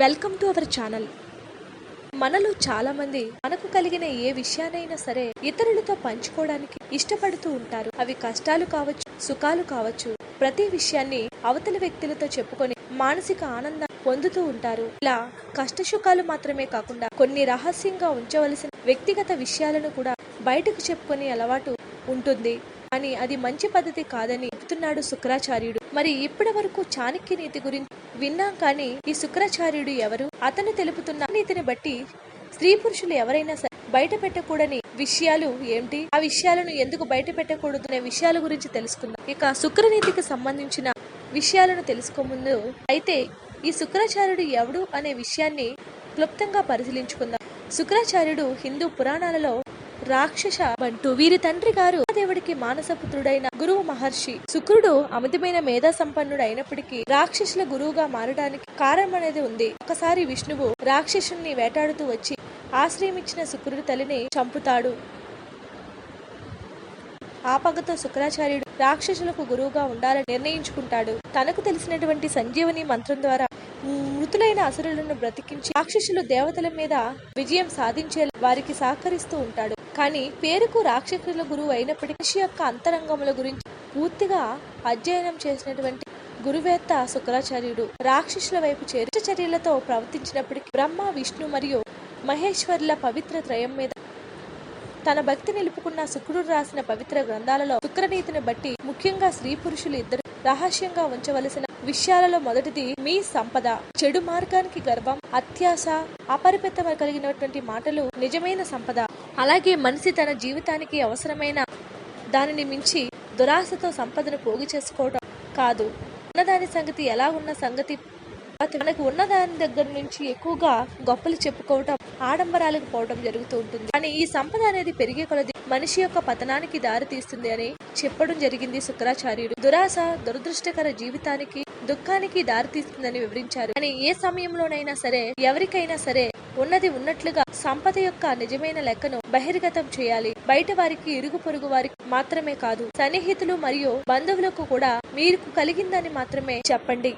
Welcome to our channel. మనలో చాలా మంది మనకు కలిగిన ఏ విషయానైనా సరే ఇతరులతో పంచుకోవడానికి ఇష్టపడుతూ ఉంటారు. అవి కష్టాలు కావచ్చు సుఖాలు కావచ్చు ప్రతి విషయాన్ని అవతలి వ్యక్తులతో చెప్పుకొని మానసిక ఆనందం పొందుతూ ఉంటారు. ఇలా కష్ట సుఖాలు మాత్రమే కాకుండా కొన్ని రహస్యంగా ఉంచవలసిన వ్యక్తిగత విషయాలను కూడా బయటకు చెప్పుకొని అలవాటు ఉంటుంది. అని అది మంచి పద్ధతి కాదని చెప్తున్నాడు శుక్రాచార్యుడు. మరి ఇప్పటి వరకు చాణక్య నీతి గురించి విన్నాం కానీ ఈ శుక్రాచార్యుడు ఎవరు? అతను తెలుపుతున్న నీతిని బట్టి స్త్రీ పురుషులు ఎవరైనా సరే బయట పెట్టకూడని విషయాలు ఏంటి? ఆ విషయాలను ఎందుకు బయట పెట్టకూడదు అనే విషయాల గురించి తెలుసుకుందాం. ఇక శుక్రనీతికి సంబంధించిన విషయాలను తెలుసుకోముందు అయితే ఈ శుక్రాచార్యుడు ఎవడు అనే విషయాన్ని క్లుప్తంగా పరిశీలించుకుందాం. శుక్రాచార్యుడు హిందూ పురాణాలలో రాక్షస అంటూ వీరి తండ్రి గారు దేవుడికి మానసపుత్రుడైన గురువు మహర్షి. శుక్రుడు అమితమైన మేధా సంపన్నుడు అయినప్పటికీ రాక్షసుల గురువుగా మారడానికి కారణం అనేది ఉంది. ఒకసారి విష్ణువు రాక్షసుని వేటాడుతూ వచ్చి ఆశ్రయమిచ్చిన శుక్రుడి తల్లిని చంపుతాడు. ఆ పగతో శుక్రాచార్యుడు రాక్షసులకు గురువుగా ఉండాలని నిర్ణయించుకుంటాడు. తనకు తెలిసినటువంటి సంజీవని మంత్రం ద్వారా మృతులైన అసురులను బ్రతికించి రాక్షసులు దేవతల మీద విజయం సాధించే వారికి సహకరిస్తూ ఉంటాడు. కానీ పేరుకు రాక్షసుల గురువు అయినప్పటికీ మనిషి యొక్క అంతరంగముల గురించి పూర్తిగా అధ్యయనం చేసినటువంటి గురువేత్త శుక్రాచార్యుడు రాక్షసుల వైపు చేరు చర్యలతో ప్రవర్తించినప్పటికీ బ్రహ్మ విష్ణు మరియు మహేశ్వర్ల పవిత్ర త్రయం మీద తన భక్తి నిలుపుకున్న శుక్రుడు రాసిన పవిత్ర గ్రంథాలలో శుక్రనీతిని బట్టి ముఖ్యంగా స్త్రీ పురుషులు ఇద్దరు రహస్యంగా ఉంచవలసిన విషయాలలో మొదటిది మీ సంపద. చెడు మార్గానికి గర్వం అత్యాశ అపరిమితం కలిగినటువంటి మాటలు నిజమైన సంపద. అలాగే మనిషి తన జీవితానికి అవసరమైన దానిని మించి దురాశతో సంపదను పోగు చేసుకోవడం కాదు. ఉన్నదాని సంగతి ఎలా ఉన్న సంగతి మనకు ఉన్నదాని దగ్గర నుంచి ఎక్కువగా గొప్పలు చెప్పుకోవటం ఆడంబరాలకు పోవడం జరుగుతూ ఉంటుంది. కానీ ఈ సంపద అనేది పెరిగే కొలది మనిషి యొక్క పతనానికి దారి తీస్తుంది అని చెప్పడం జరిగింది శుక్రాచార్యుడు. దురాశ దురదృష్టకర జీవితానికి దుఃఖానికి దారితీస్తుందని వివరించారు. కానీ ఏ సమయంలోనైనా సరే ఎవరికైనా సరే ఉన్నది ఉన్నట్లుగా సంపద యొక్క నిజమైన లెక్కను బహిర్గతం చేయాలి. బయట వారికి ఇరుగు పొరుగు వారికి మాత్రమే కాదు సన్నిహితులు మరియు బంధువులకు కూడా మీకు కలిగిందని మాత్రమే చెప్పండి.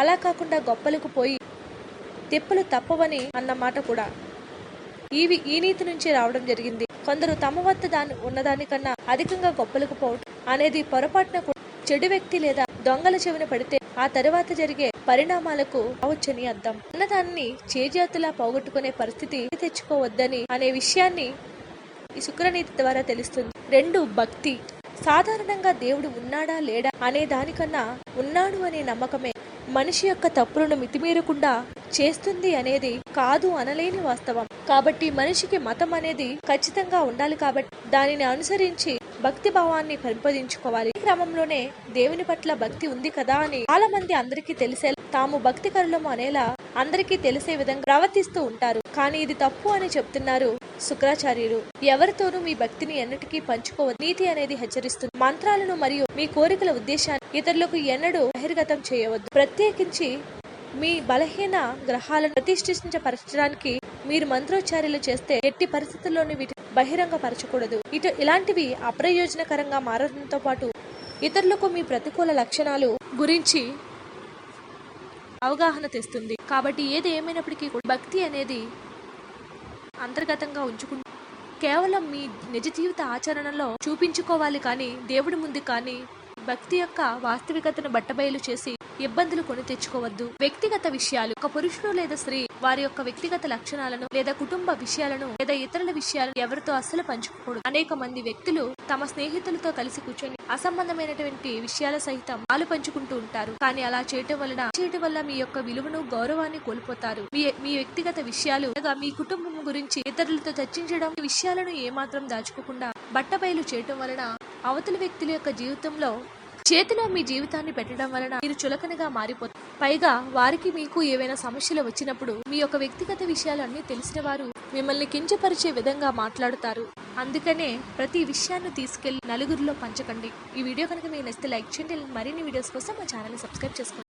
అలా కాకుండా గొప్పలకు పోయి తిప్పలు తప్పవని అన్నమాట కూడా ఇవి ఈ నీతి నుంచి రావడం జరిగింది. కొందరు తమ వద్ద దాని ఉన్నదానికన్నా అధికంగా గొప్పలకు పోవటం అనేది పొరపాటున చెడు వ్యక్తి లేదా దొంగల చెవిన పడితే ఆ తర్వాత జరిగే పరిణామాలకు అవచ్చని అర్థం. ఉన్నదాన్ని చేజాతులా పోగొట్టుకునే పరిస్థితి తెచ్చుకోవద్దని అనే విషయాన్ని ఈ శుక్రనీతి ద్వారా తెలుస్తుంది. రెండు భక్తి. సాధారణంగా దేవుడు ఉన్నాడా లేడా అనే దానికన్నా ఉన్నాడు అనే నమ్మకమే మనిషి యొక్క తప్పులను మితిమీరకుండా చేస్తుంది అనేది కాదు అనలేని వాస్తవం. కాబట్టి మనిషికి మతం అనేది ఖచ్చితంగా ఉండాలి కాబట్టి దానిని అనుసరించి భక్తి భావాన్ని పెంపొందించుకోవాలి. క్రమంలోనే దేవుని పట్ల భక్తి ఉంది కదా అని చాలా మంది అందరికీ తెలిసే తాము భక్తి కరులము అనేలా అందరికీ తెలిసే విధంగా ప్రవర్తిస్తూ ఉంటారు. కానీ ఇది తప్పు అని చెప్తున్నారు శుక్రాచార్యులు. ఎవరితోనూ మీ భక్తిని ఎన్నటికీ పంచుకోవ నీతి అనేది హెచ్చరిస్తుంది. మంత్రాలను మరియు మీ కోరికల ఉద్దేశాన్ని ఇతరులకు ఎన్నడూ బహిర్గతం చేయవద్దు. ప్రత్యేకించి మీ బలహీన గ్రహాలను ప్రతిష్ఠించపరచడానికి మీరు మంత్రోచ్చార్యలు చేస్తే ఎట్టి పరిస్థితుల్లోనూ వీటి బహిరంగపరచకూడదు. ఇటు ఇలాంటివి అప్రయోజనకరంగా మారడంతో పాటు ఇతరులకు మీ ప్రతికూల లక్షణాలు గురించి అవగాహన తెస్తుంది. కాబట్టి ఏది ఏమైనప్పటికీ భక్తి అనేది అంతర్గతంగా ఉంచుకుంటూ కేవలం మీ నిజ జీవిత ఆచరణలో చూపించుకోవాలి కానీ దేవుడి ముందు కానీ భక్తి యొక్క వాస్తవికతను బట్టబయలు చేసి ఇబ్బందులు కొని తెచ్చుకోవద్దు. వ్యక్తిగత విషయాలు ఒక పురుషుడు లేదా స్త్రీ వారి యొక్క వ్యక్తిగత లక్షణాలను లేదా కుటుంబ విషయాలను లేదా ఇతరుల విషయాలను ఎవరితో అస్సలు పంచుకోకూడదు. అనేక మంది వ్యక్తులు తమ స్నేహితులతో కలిసి కూర్చొని అసంబంధమైనటువంటి విషయాల సహితం పాలు పంచుకుంటూ ఉంటారు. కానీ అలా చేయటం వలన చేయటం వల్ల మీ యొక్క విలువను గౌరవాన్ని కోల్పోతారు. మీ మీ వ్యక్తిగత విషయాలు లేదా మీ కుటుంబం గురించి ఇతరులతో చర్చించడం విషయాలను ఏమాత్రం దాచుకోకుండా బట్టబయలు చేయటం వలన అవతలి వ్యక్తుల యొక్క జీవితంలో చేతిలో మీ జీవితాన్ని పెట్టడం వలన మీరు చులకనగా మారిపోతారు పైగా వారికి మీకు ఏవైనా సమస్యలు వచ్చినప్పుడు మీ యొక్క వ్యక్తిగత విషయాలు తెలిసిన వారు మిమ్మల్ని కించపరిచే విధంగా మాట్లాడుతారు. అందుకనే ప్రతి విషయాన్ని తీసుకెళ్ళి నలుగురిలో పంచకండి. ఈ వీడియో కనుక మీకు నచ్చితే లైక్ చేయండి. మరిన్ని వీడియోస్ కోసం మా ఛానల్ని సబ్స్క్రైబ్ చేసుకోండి.